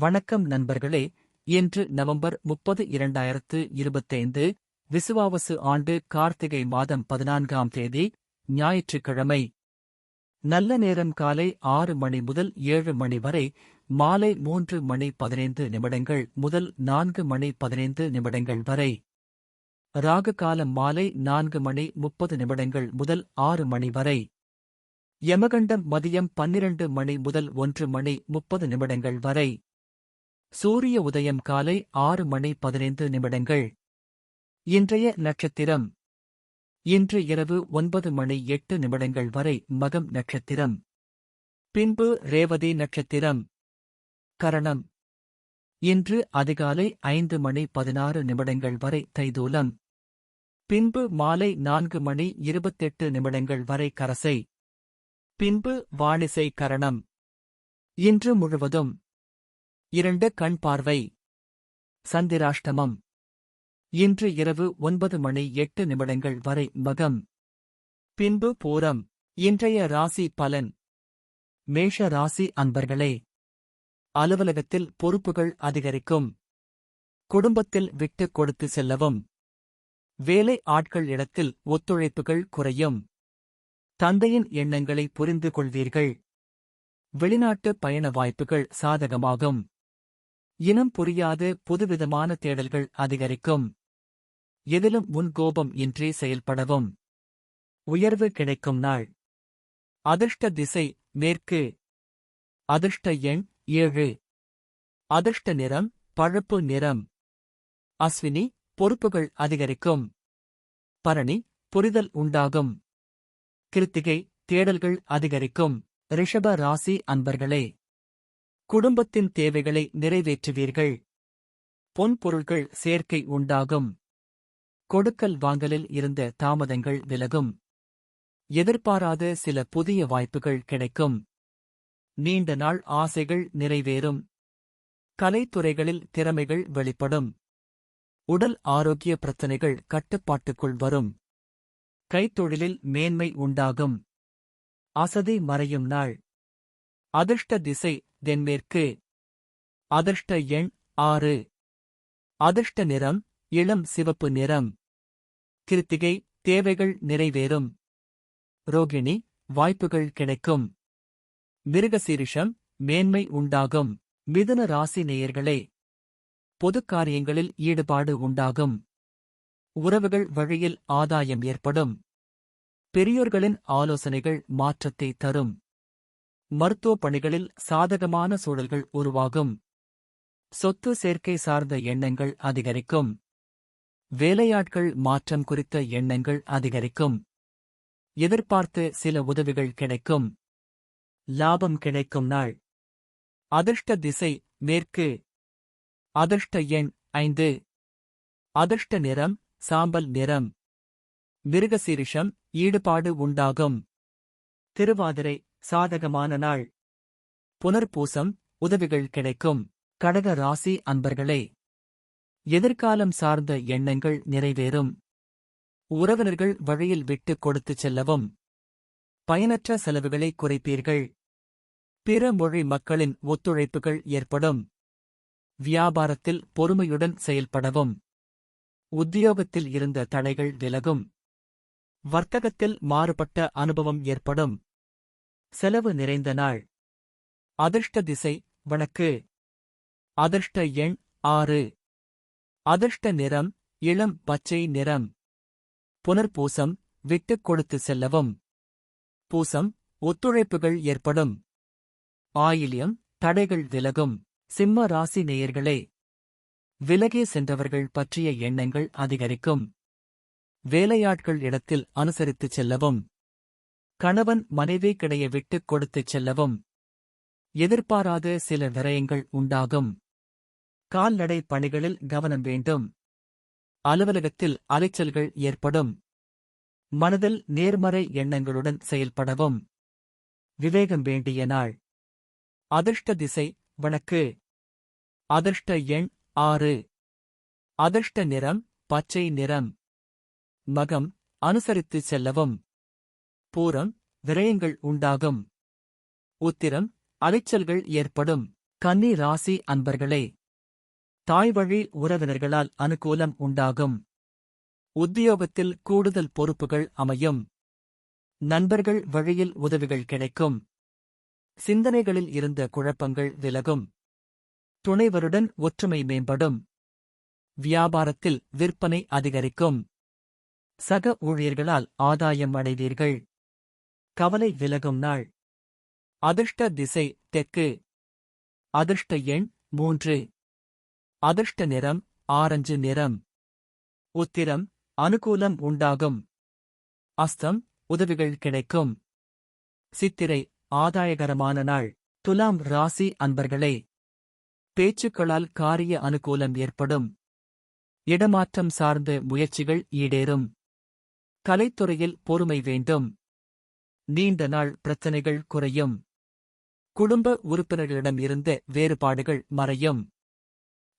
வணக்கம் நண்பர்களே. இன்று நவம்பர் முப்பது இரண்டாயிரத்து இருபத்தைந்து விசுவாவசு ஆண்டு கார்த்திகை மாதம் பதினான்காம் தேதி ஞாயிற்றுக்கிழமை. நல்ல நேரம் காலை ஆறு மணி முதல் ஏழு மணி வரை மாலை மூன்று மணி பதினைந்து நிமிடங்கள் முதல் நான்கு மணி பதினைந்து நிமிடங்கள் வரை. ராகு காலம் மாலை நான்கு மணி முப்பது நிமிடங்கள் முதல் ஆறு மணி வரை. யமகண்டம் மதியம் பன்னிரண்டு மணி முதல் ஒன்று மணி முப்பது நிமிடங்கள் வரை. சூரிய உதயம் காலை ஆறு மணி பதினைந்து நிமிடங்கள். இன்றைய நட்சத்திரம். இன்று இரவு ஒன்பது மணி எட்டு நிமிடங்கள் வரை மகம் நட்சத்திரம். பின்பு ரேவதி நட்சத்திரம். கரணம். இன்று அதிகாலை ஐந்து மணி பதினாறு நிமிடங்கள் வரை தைதூலம். பின்பு மாலை நான்கு மணி இருபத்தெட்டு நிமிடங்கள் வரை கரசை. பின்பு வாணிசை கரணம். இன்று முழுவதும். இரண்டு கண் பார்வை. சந்திராஷ்டமம். இன்று இரவு ஒன்பது மணி எட்டு நிமிடங்கள் வரை மகம். பின்பு பூரம். இன்றைய ராசி பலன். மேஷ ராசி அன்பர்களே. அலுவலகத்தில் பொறுப்புகள் அதிகரிக்கும். குடும்பத்தில் விட்டுக் கொடுத்து செல்லவும். வேலை ஆட்கள் இடத்தில் ஒத்துழைப்புகள் குறையும். தந்தையின் எண்ணங்களை புரிந்து கொள்வீர்கள். வெளிநாட்டு பயண வாய்ப்புகள் சாதகமாகும். இனம் புரியாது புதுவிதமான தேடல்கள் அதிகரிக்கும். எதிலும் முன்கோபம் இன்றி செயல்படவும். உயர்வு கிடைக்கும் நாள். அதிர்ஷ்ட திசை மேற்கு. அதிர்ஷ்ட எண் ஏழு. அதிர்ஷ்ட நிறம் பழுப்பு நிறம். அஸ்வினி பொறுப்புகள் அதிகரிக்கும். பரணி புரிதல் உண்டாகும். கிருத்திகை தேடல்கள் அதிகரிக்கும். ரிஷப ராசி அன்பர்களே. குடும்பத்தின் தேவைகளை நிறைவேற்றுவீர்கள். பொன்பொருள்கள் சேர்க்கை உண்டாகும். கொடுக்கல் வாங்கலில் இருந்த தாமதங்கள் விலகும். எதிர்பாராத சில புதிய வாய்ப்புகள் கிடைக்கும். நீண்ட நாள் ஆசைகள் நிறைவேறும். கலைத்துறைகளில் திறமைகள் வெளிப்படும். உடல் ஆரோக்கிய பிரச்சினைகள் கட்டுப்பாட்டுக்குள் வரும். கைத்தொழிலில் மேன்மை உண்டாகும். அசதி மறையும் நாள். அதிர்ஷ்ட திசை தென்மேற்கு. அதிர்ஷ்ட எண் ஆறு. அதிர்ஷ்ட நிறம் இளம் சிவப்பு நிறம். கிருத்திகை தேவைகள் நிறைவேறும். ரோகிணி வாய்ப்புகள் கிடைக்கும். மிருகசீரிஷம் மேன்மை உண்டாகும். மிதுன ராசி நேயர்களே பொது காரியங்களில் ஈடுபாடு உண்டாகும். உறவுகள் வழியில் ஆதாயம் ஏற்படும். பெரியோர்களின் ஆலோசனைகள் மாற்றத்தை தரும். மருத்துவ பணிகளில் சாதகமான சூழல்கள் உருவாகும். சொத்து சேர்க்கை சார்ந்த எண்ணங்கள் அதிகரிக்கும். வேலையாட்கள் மாற்றம் குறித்த எண்ணங்கள் அதிகரிக்கும். எதிர்பார்த்து சில உதவிகள் கிடைக்கும். லாபம் கிடைக்கும் நாள். அதிர்ஷ்ட திசை மேற்கு. அதிர்ஷ்ட எண் ஐந்து. அதிர்ஷ்ட நிறம் சாம்பல் நிறம். மிருகசீரிஷம் ஈடுபாடு உண்டாகும். திருவாதிரை சாதகமான நாள். புனர்பூசம் உதவிகள் கிடைக்கும். கடக ராசி அன்பர்களே எதிர்காலம் சார்ந்த எண்ணங்கள் நிறைவேறும். உறவினர்கள் வழியில் விட்டுக் கொடுத்துச் செல்லவும். பயனற்ற செலவுகளை குறைப்பீர்கள். பிற மொழி மக்களின் ஒத்துழைப்புகள் ஏற்படும். வியாபாரத்தில் பொறுமையுடன் செயல்படவும். உத்தியோகத்தில் இருந்த தடைகள் விலகும். வர்த்தகத்தில் மாறுபட்ட அனுபவம் ஏற்படும். செலவு நிறைந்த நாள். அதிர்ஷ்ட திசை வணக்கு அதிர்ஷ்ட எண் ஆறு. அதிர்ஷ்ட நிறம் இளம் பச்சை நிறம். புனர்பூசம் விட்டுக் கொடுத்து செல்லவும். பூசம் ஒத்துழைப்புகள் ஏற்படும். ஆயில்யம் தடைகள் விலகும். சிம்ம ராசி நேயர்களே. விலகே சென்றவர்கள் பற்றிய எண்ணங்கள் அதிகரிக்கும். வேலையாட்கள் இடத்தில் அனுசரித்துச் செல்லவும். கணவன் மனைவி கிடைய விட்டுக் கொடுத்துச் செல்லவும். எதிர்பாராத சில விரயங்கள் உண்டாகும். கால்நடை பணிகளில் கவனம் வேண்டும். அலுவலகத்தில் அலைச்சல்கள் ஏற்படும். மனதில் நேர்மறை எண்ணங்களுடன் செயல்படவும். விவேகம் வேண்டிய நாள். அதிர்ஷ்ட திசை வணக்கு. அதிர்ஷ்ட எண் ஆறு. அதிர்ஷ்ட நிறம் பச்சை நிறம். மகம் அனுசரித்துச் செல்லவும். பூரம் விரயங்கள் உண்டாகும். உத்திரம் அலைச்சல்கள் ஏற்படும். கன்னி ராசி அன்பர்களே தாய்வழி உறவினர்களால் அனுகூலம் உண்டாகும். உத்தியோகத்தில் கூடுதல் பொறுப்புகள் அமையும். நண்பர்கள் வழியில் உதவிகள் கிடைக்கும். சிந்தனைகளில் இருந்த குழப்பங்கள் விலகும். துணைவருடன் ஒற்றுமை மேம்படும். வியாபாரத்தில் விற்பனை அதிகரிக்கும். சக ஊழியர்களால் ஆதாயம் அடைவீர்கள். கவலை விலகும் நாள். அதிர்ஷ்ட திசை தெற்கு. அதிர்ஷ்ட எண் மூன்று. அதிர்ஷ்ட நிறம் ஆரஞ்சு நிறம். உத்திரம் அனுகூலம் உண்டாகும். அஸ்தம் உதவிகள் கிடைக்கும். சித்திரை ஆதாயகரமான நாள். துலாம் ராசி அன்பர்களே. பேச்சுக்களால் காரிய அனுகூலம் ஏற்படும். இடமாற்றம் சார்ந்த முயற்சிகள் ஈடேறும். கலைத்துறையில் பொறுமை வேண்டும். நீண்ட நாள் பிரச்சனைகள் குறையும். குடும்ப உறுப்பினர்களிடம் இருந்த வேறுபாடுகள் மறையும்.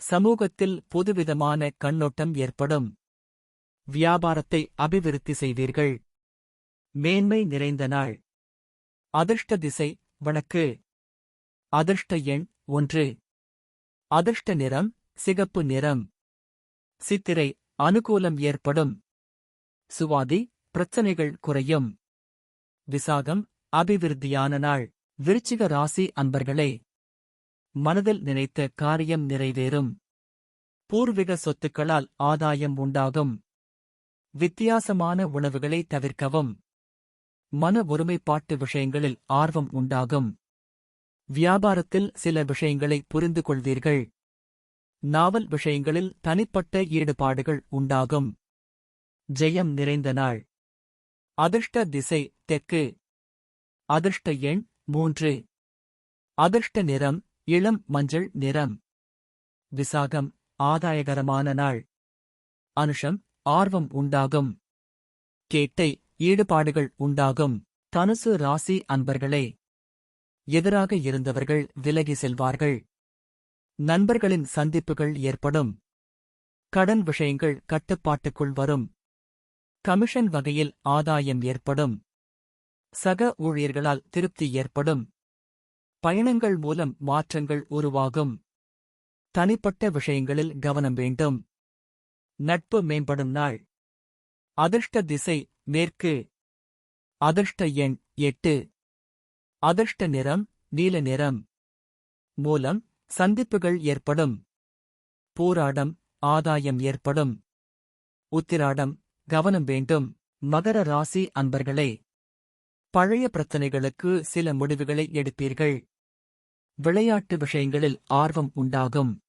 சமூகத்தில் புதுவிதமான கண்ணோட்டம் ஏற்படும். வியாபாரத்தை அபிவிருத்தி செய்வீர்கள். மேன்மை நிறைந்த நாள். அதிர்ஷ்ட திசை வடக்கு அதிர்ஷ்ட எண் ஒன்று. அதிர்ஷ்ட நிறம் சிகப்பு நிறம். சித்திரை அனுகூலம் ஏற்படும். சுவாதி பிரச்சனைகள் குறையும். விசாகம் அபிவிருத்தியான நாள். விருச்சிக ராசி அன்பர்களே மனதில் நினைத்த காரியம் நிறைவேறும். பூர்வீக சொத்துக்களால் ஆதாயம் உண்டாகும். வித்தியாசமான உணவுகளை தவிர்க்கவும். மன ஒருமைப்பாட்டு விஷயங்களில் ஆர்வம் உண்டாகும். வியாபாரத்தில் சில விஷயங்களை புரிந்து கொள்வீர்கள். நாவல் விஷயங்களில் தனிப்பட்ட ஈடுபாடுகள் உண்டாகும். ஜெயம் நிறைந்த நாள். அதிர்ஷ்ட திசை தெற்கு. அதிர்ஷ்ட எண் மூன்று. அதிர்ஷ்ட நிறம் இளம் மஞ்சள் நிறம். விசாகம் ஆதாயகரமான நாள். அனுஷம் ஆர்வம் உண்டாகும். கேட்டை ஈடுபாடுகள் உண்டாகும். தனுசு ராசி அன்பர்களே. எதிராக இருந்தவர்கள் விலகி செல்வார்கள். நண்பர்களின் சந்திப்புகள் ஏற்படும். கடன் விஷயங்கள் கட்டுப்பாட்டுக்குள் வரும். கமிஷன் வகையில் ஆதாயம் ஏற்படும். சக ஊழியர்களால் திருப்தி ஏற்படும். பயணங்கள் மூலம் மாற்றங்கள் உருவாகும். தனிப்பட்ட விஷயங்களில் கவனம் வேண்டும். நட்பு மேம்படும் நாள். அதிர்ஷ்ட திசை மேற்கு. அதிர்ஷ்ட எண் எட்டு. அதிர்ஷ்ட நிறம் நீல நிறம். மூலம் சந்திப்புகள் ஏற்படும். போராடம் ஆதாயம் ஏற்படும். உத்திராடம் கவனம் வேண்டும். மகர ராசி அன்பர்களே பழைய பிரச்சனைகளுக்கு சில முடிவுகளை எடுப்பீர்கள். விளையாட்டு விஷயங்களில் ஆர்வம் உண்டாகும்.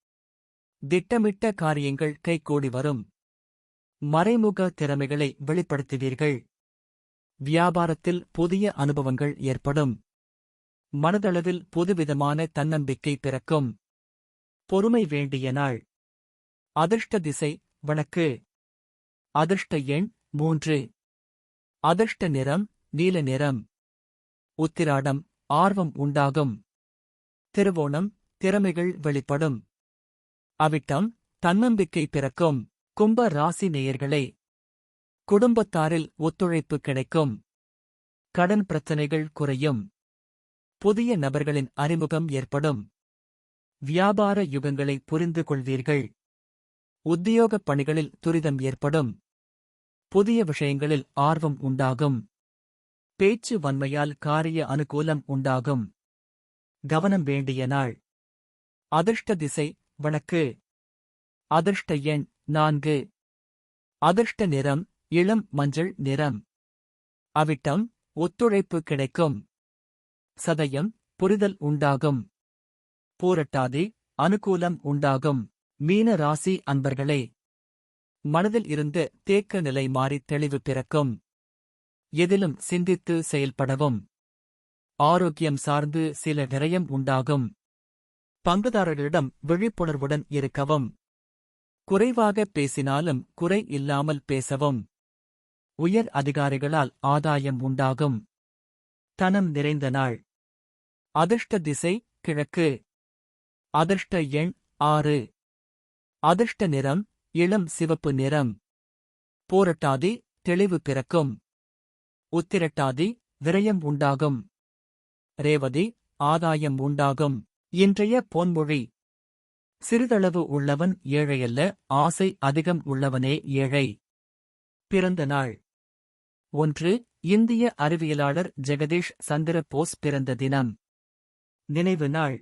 திட்டமிட்ட காரியங்கள் கைகூடி வரும். மறைமுக திறமைகளை வெளிப்படுத்துவீர்கள். வியாபாரத்தில் புதிய அனுபவங்கள் ஏற்படும். மனதளவில் புதுவிதமான தன்னம்பிக்கை பிறக்கும். பொறுமை வேண்டிய நாள். அதிர்ஷ்ட திசை வடக்கு அதிர்ஷ்ட எண் மூன்று. அதிர்ஷ்ட நிறம் நீல நிறம். உத்திராடம் ஆர்வம் உண்டாகும். திருவோணம் திறமைகள் வெளிப்படும். அவிட்டம் தன்னம்பிக்கை பிறக்கும். கும்ப ராசி நேயர்களே குடும்பத்தாரில் ஒத்துழைப்பு கிடைக்கும். கடன் பிரச்சனைகள் குறையும். புதிய நபர்களின் அறிமுகம் ஏற்படும். வியாபார யுகங்களை புரிந்து கொள்வீர்கள். உத்தியோகப் பணிகளில் துரிதம் ஏற்படும். புதிய விஷயங்களில் ஆர்வம் உண்டாகும். பேச்சு வன்மையால் காரிய அனுகூலம் உண்டாகும். கவனம் வேண்டிய நாள். அதிர்ஷ்ட திசை வழக்கு. அதிர்ஷ்ட எண் நான்கு. அதிர்ஷ்ட நிறம் இளம் மஞ்சள் நிறம். அவிட்டம் ஒத்துழைப்பு கிடைக்கும். சதயம் புரிதல் உண்டாகும். பூரட்டாதி அனுகூலம் உண்டாகும். மீன ராசி அன்பர்களே. மனதில் இருந்து தேக்க நிலை மாறி தெளிவு பிறக்கும். எதிலும் சிந்தித்து செயல்படவும். ஆரோக்கியம் சார்ந்து சில விரயம் உண்டாகும். பங்குதாரர்களிடம் விழிப்புணர்வுடன் இருக்கவும். குறைவாக பேசினாலும் குறை இல்லாமல் பேசவும். உயர் அதிகாரிகளால் ஆதாயம் உண்டாகும். தனம் நிறைந்த நாள். அதிர்ஷ்ட திசை கிழக்கு. அதிர்ஷ்ட எண் ஆறு. அதிர்ஷ்ட நிறம் இளம் சிவப்பு நிறம். போரட்டாதி தெளிவு பிறக்கும். உத்திரட்டாதி விரயம் உண்டாகும். ரேவதி ஆதாயம் உண்டாகும். இன்றைய பொன்மொழி. சிறிதளவு உள்ளவன் ஏழையல்ல ஆசை அதிகம் உள்ளவனே ஏழை. பிறந்த நாள். ஒன்று இந்திய அறிவியலாளர் ஜெகதீஷ் சந்திர போஸ் பிறந்த தினம். நினைவு நாள்.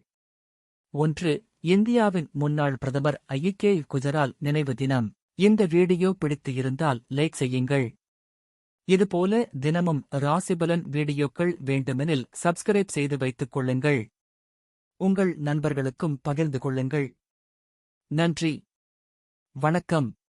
ஒன்று இந்தியாவின் முன்னாள் பிரதமர் ஐயே குஜரால் நினைவு தினம். இந்த வீடியோ பிடித்து இருந்தால் லைக் செய்யுங்கள். இதுபோல தினமும் ராசிபலன் வீடியோக்கள் வேண்டுமெனில் சப்ஸ்கிரைப் செய்து வைத்துக் கொள்ளுங்கள். உங்கள் நண்பர்களுக்கும் பகிர்ந்து கொள்ளுங்கள். நன்றி. வணக்கம்.